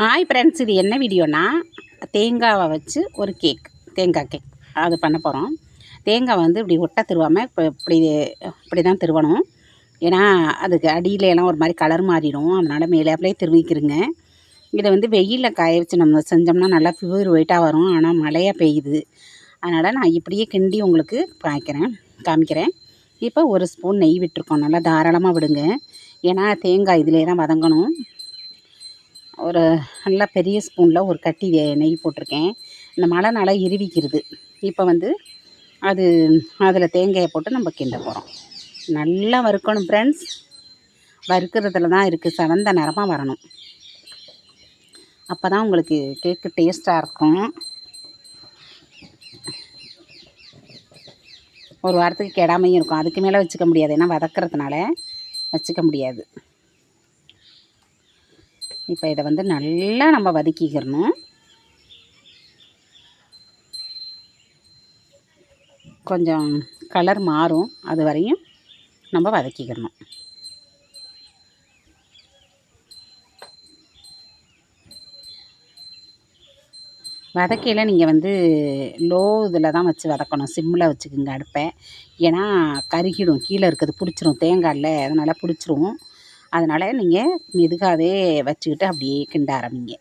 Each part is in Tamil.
ஹாய் ஃப்ரெண்ட்ஸ் இது என்ன வீடியோனா? தேங்காவை வச்சு ஒரு கேக் தேங்காய் கேக் அது பண்ண போகிறோம் தேங்காய் வந்து இப்படி ஒட்டை திருவாமல் இப்போ இப்படி இப்படி தான் திருவணும். ஏன்னா அதுக்கு அடியில எல்லாம் ஒரு மாதிரி கலர் மாறிடும். அதனால் மேலேப்லேயே திருவிக்கிறங்க இதை வந்து வெயிலில் காய வச்சு நம்ம செஞ்சோம்னா நல்லா பியூர் ஒயிட்டாக வரும். ஆனால் மழையாக பெய்யுது. அதனால் நான் இப்படியே கிண்டி உங்களுக்கு காய்க்கிறேன் காமிக்கிறேன். இப்போ ஒரு ஸ்பூன் நெய் விட்டுருக்கோம். நல்லா தாராளமாக விடுங்க. ஏன்னா தேங்காய் இதிலே தான் வதங்கணும். ஒரு நல்ல பெரிய ஸ்பூனில் ஒரு கட்டி நெய் போட்டிருக்கேன். இந்த மழை நல்லா இறுவிக்கிறது இப்போ வந்து அது அதில் தேங்காயை போட்டு நம்ம கிண்ட போகிறோம் நல்லா வறுக்கணும் ஃப்ரெண்ட்ஸ் வறுக்கிறதுல தான் இருக்குது செவந்த நிறமாக வரணும். அப்போ தான் உங்களுக்கு கேக்கு டேஸ்ட்டாக இருக்கும். ஒரு வாரத்துக்கு கெடாமையும் இருக்கும். அதுக்கு மேலே வச்சுக்க முடியாது. ஏன்னா வதக்கிறதுனால வச்சுக்க முடியாது. இப்போ இதை வந்து நல்லா நம்ம வதக்கிக்கிறணும். கொஞ்சம் கலர் மாறும். அது வரையும் நம்ம வதக்கிக்கிறணும். வதக்கையில் நீங்கள் வந்து லோ இதில் தான் வச்சு வதக்கணும். சிம்மில் வச்சுக்கோங்க அடுப்பை. ஏன்னா கருகிடும். கீழே இருக்கிறது பிடிச்சிரும். தேங்காயில். அதனால் பிடிச்சிரும். அதனால் நீங்கள் மெதுகாகவே வச்சுக்கிட்டு அப்படியே கிண்ட ஆரம்பிங்க.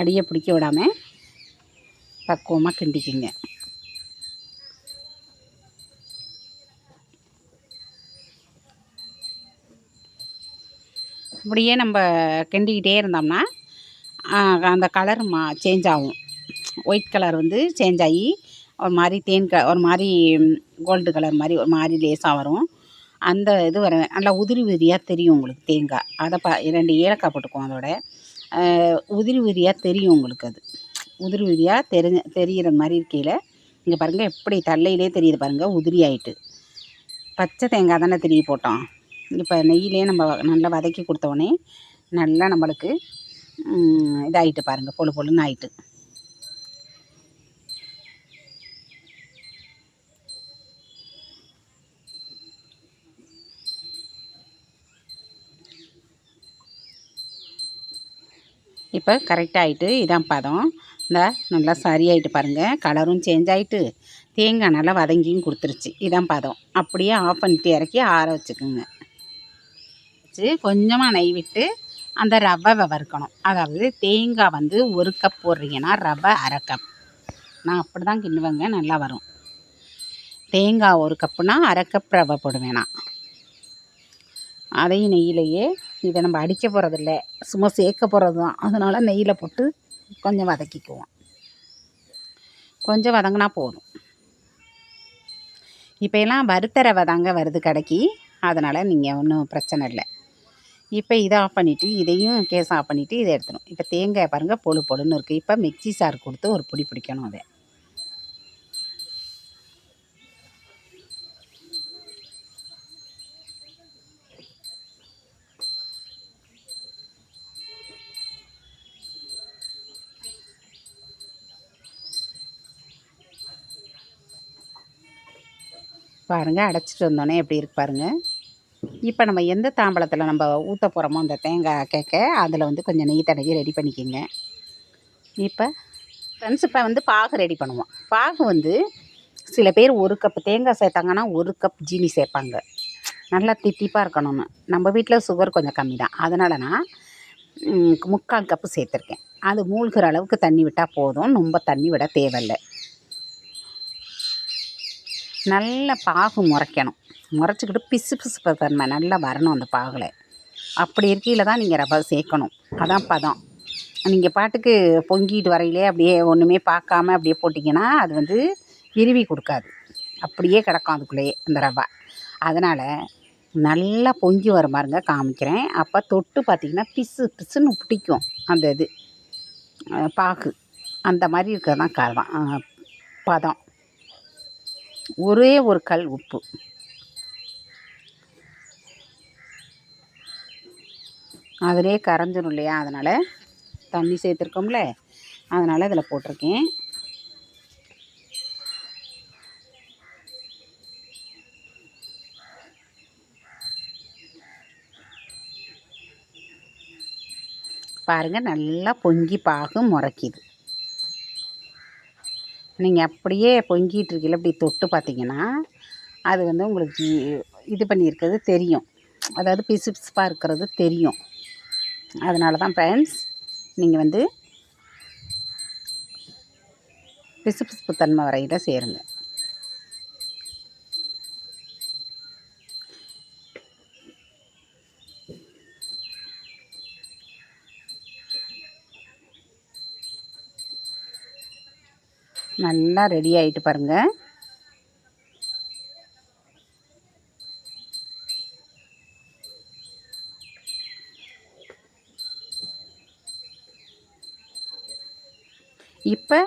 அடியை பிடிக்க விடாமல் பக்குவமாக கிண்டிக்குங்க. இப்படியே நம்ம கிண்டிக்கிட்டே இருந்தோம்னா அந்த கலர் மா சேஞ்ச் ஆகும். ஒயிட் கலர் வந்து சேஞ்ச் ஆகி ஒரு மாதிரி தேன் க ஒரு மாதிரி கோல்டு கலர் மாதிரி ஒரு மாதிரி லேசாக வரும். அந்த இது வர நல்லா உதிரி உதிரியாக தெரியும் உங்களுக்கு தேங்காய் அதை பா ரெண்டு ஏலக்காய் போட்டுக்குவோம் அதோட. உதிரி உதிரியாக தெரியும் உங்களுக்கு அது. உதிரி உதிரியாக தெரிஞ்ச தெரிகிற மாதிரி இருக்கையில் இங்கே பாருங்கள் எப்படி தள்ளையிலே தெரியுது பாருங்கள் உதிரி ஆயிட்டு. பச்சை தேங்காய் தானே திருவி போட்டோம். இப்போ நெய்யிலே நம்ம நல்லா வதக்கி கொடுத்தோடனே நல்லா நம்மளுக்கு இதாகிட்டு இதாயிட்டு பாருங்கள் பொழு பொழுன்னு ஆயிட்டு. இப்போ கரெக்டாக ஆகிட்டு இதான் பதம். இந்த நல்லா சரியாயிட்டு பாருங்கள் கலரும் சேஞ்ச் ஆகிட்டு தேங்காய் நல்லா வதங்கியும் கொடுத்துருச்சு. இதான் பதம். அப்படியே ஆஃப் பண்ணிட்டு இறக்கி ஆற வச்சுக்கோங்க. வச்சு கொஞ்சமாக நெய் விட்டு அந்த ரவை வறுக்கணும் அதாவது தேங்காய் வந்து ஒரு கப் போடுறீங்கன்னா ரவை அரை கப் நான் அப்படி தான் கிண்டுவேங்க நல்லா வரும். தேங்காய் ஒரு கப்புனா அரை கப் ரவை போடுவேன் நான். அதையும் நெய்யிலையே இதை நம்ம அடிக்க போகிறதில்ல சும்மா சேர்க்க போகிறது தான் அதனால் நெய்யில் போட்டு கொஞ்சம் வதக்கிக்குவோம். கொஞ்சம் வதங்கினா போதும். இப்போ எல்லாம் வறுத்த ரவை தாங்க வருது கடைக்கு. அதனால் நீங்கள் ஒன்றும் பிரச்சனை இல்லை. இப்போ இதை ஆஃப் பண்ணிவிட்டு இதையும் கேஸ் ஆஃப் பண்ணிவிட்டு இதை எடுத்துடும் இப்போ தேங்காய் பாருங்கள் பொழு பொழுன்னு இருக்குது இப்போ மிக்ஸி சார் கொடுத்து ஒரு பிடி பிடிக்கணும் அதை. பாருங்கள் அடைச்சிட்டு வந்தோடனே எப்படி இருக்கு பாருங்கள் இப்போ நம்ம எந்த தாம்பளத்தில் நம்ம ஊற்ற போகிறோமோ அந்த தேங்காய் கேட்க அதில் வந்து கொஞ்சம் நெய் தடவி ரெடி பண்ணிக்கோங்க. இப்போ ஃப்ரெண்ட்ஸ் இப்போ வந்து பாகு ரெடி பண்ணுவோம். பாகு வந்து சில பேர் ஒரு கப் தேங்காய் சேர்த்தாங்கன்னா ஒரு கப் ஜீனி சேர்ப்பாங்க. நல்லா தித்திப்பாக இருக்கணும்னு. நம்ம வீட்டில் சுகர் கொஞ்சம் கம்மி தான். அதனால நான் முக்கால் கப்பு சேர்த்துருக்கேன். அது மூழ்கிற அளவுக்கு தண்ணி விட்டால் போதும். ரொம்ப தண்ணி விட தேவையில்லை. நல்ல பாகு முறைக்கணும். முறைச்சிக்கிட்டு பிசு பிசு தன்மை நல்லா வரணும் அந்த பாகில். அப்படி இருக்கையில் தான் நீங்கள் ரவை சேர்க்கணும். அதான் பதம். நீங்கள் பாட்டுக்கு பொங்கிட்டு வரையிலே அப்படியே ஒன்றுமே பார்க்காம அப்படியே போட்டிங்கன்னா அது வந்து விருவி கொடுக்காது. அப்படியே கிடக்கும் அதுக்குள்ளேயே அந்த ரவை. அதனால் நல்லா பொங்கி வர பாருங்க காமிக்கிறேன். அப்போ தொட்டு பார்த்தீங்கன்னா பிசு பிசுன்னு பிடிக்கும் அந்த இது. பாகு. அந்த மாதிரி இருக்கிறது தான் பதம். ஒரே ஒரு கல் உப்பு. அதிலே கரைஞ்சிரும் இல்லையா? அதனால் தண்ணி சேர்த்துருக்கோம்ல? அதனால் இதில் போட்டிருக்கேன். பாருங்கள் நல்லா பொங்கி பாகு முறைக்கிது. நீங்கள் அப்படியே பொங்கிட்டு இருக்கையில அப்படி தொட்டு பார்த்தீங்கன்னா அது வந்து உங்களுக்கு இது பண்ணியிருக்கிறது தெரியும். அதாவது பிசு பிசுப்பாக இருக்கிறது தெரியும். அதனால தான் ஃப்ரெண்ட்ஸ் நீங்கள் வந்து பிசுபிசுப்பு தன்மை வரையில் சேருங்க. நல்லா ரெடி ஆகிட்டு பாருங்கள் இப்போ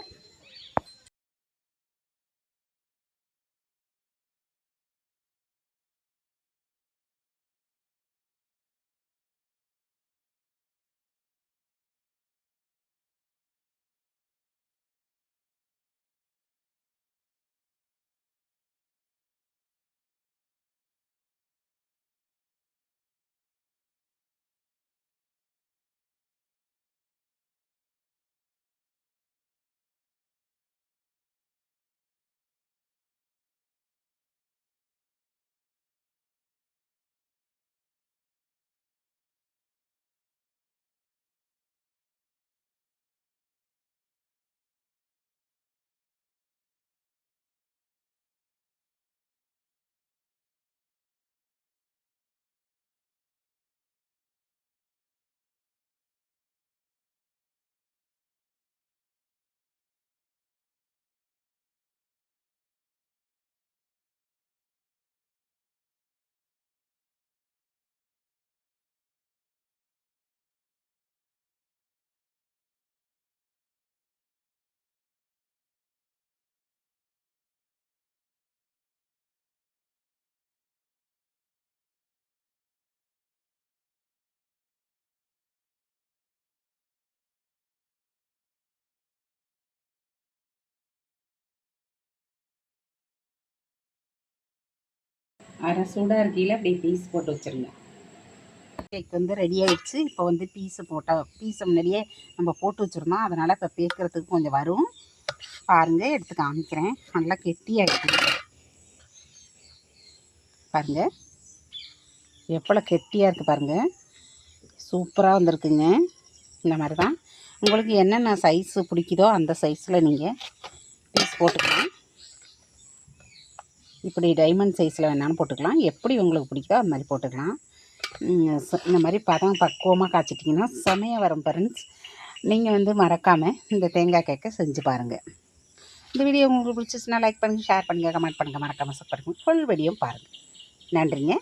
அரை சூடாக இருக்கையில் அப்படியே பீஸ் போட்டு வச்சுருங்க. கேக் வந்து ரெடி ஆகிடுச்சு இப்போ வந்து பீஸை போட்டால் பீஸை முன்னாடியே நம்ம போட்டு வச்சுருந்தோம் அதனால் இப்போ பேக்கிறதுக்கு கொஞ்சம் வரும். பாருங்கள் எடுத்து காமிக்கிறேன். நல்லா கெட்டியாகிடுச்சு பாருங்கள் எவ்வளோ கெட்டியாக இருக்குது பாருங்கள் சூப்பராக வந்திருக்குங்க. இந்த மாதிரி தான் உங்களுக்கு என்னென்ன சைஸு பிடிக்குதோ அந்த சைஸில் நீங்கள் பீஸ் போட்டுக்கலாம். இப்படி டைமண்ட் சைஸில் வேணாலும் போட்டுக்கலாம். எப்படி உங்களுக்கு பிடிக்குதோ அது மாதிரி போட்டுக்கலாம். இந்த மாதிரி பதம் பக்குவமாக காய்ச்சிட்டிங்கன்னா செமையாக வரும் ஃப்ரெண்ட்ஸ் நீங்கள் வந்து மறக்காமல் இந்த தேங்காய் கேக்கை செஞ்சு பாருங்கள் இந்த வீடியோ உங்களுக்கு பிடிச்சிச்சுன்னா லைக் பண்ணுங்கள் ஷேர் பண்ணுங்கள் கமெண்ட் பண்ணுங்கள் மறக்காமல் சப்போர்ட் பண்ணுங்கள் ஃபுல் வீடியோ பாருங்கள் நன்றிங்க.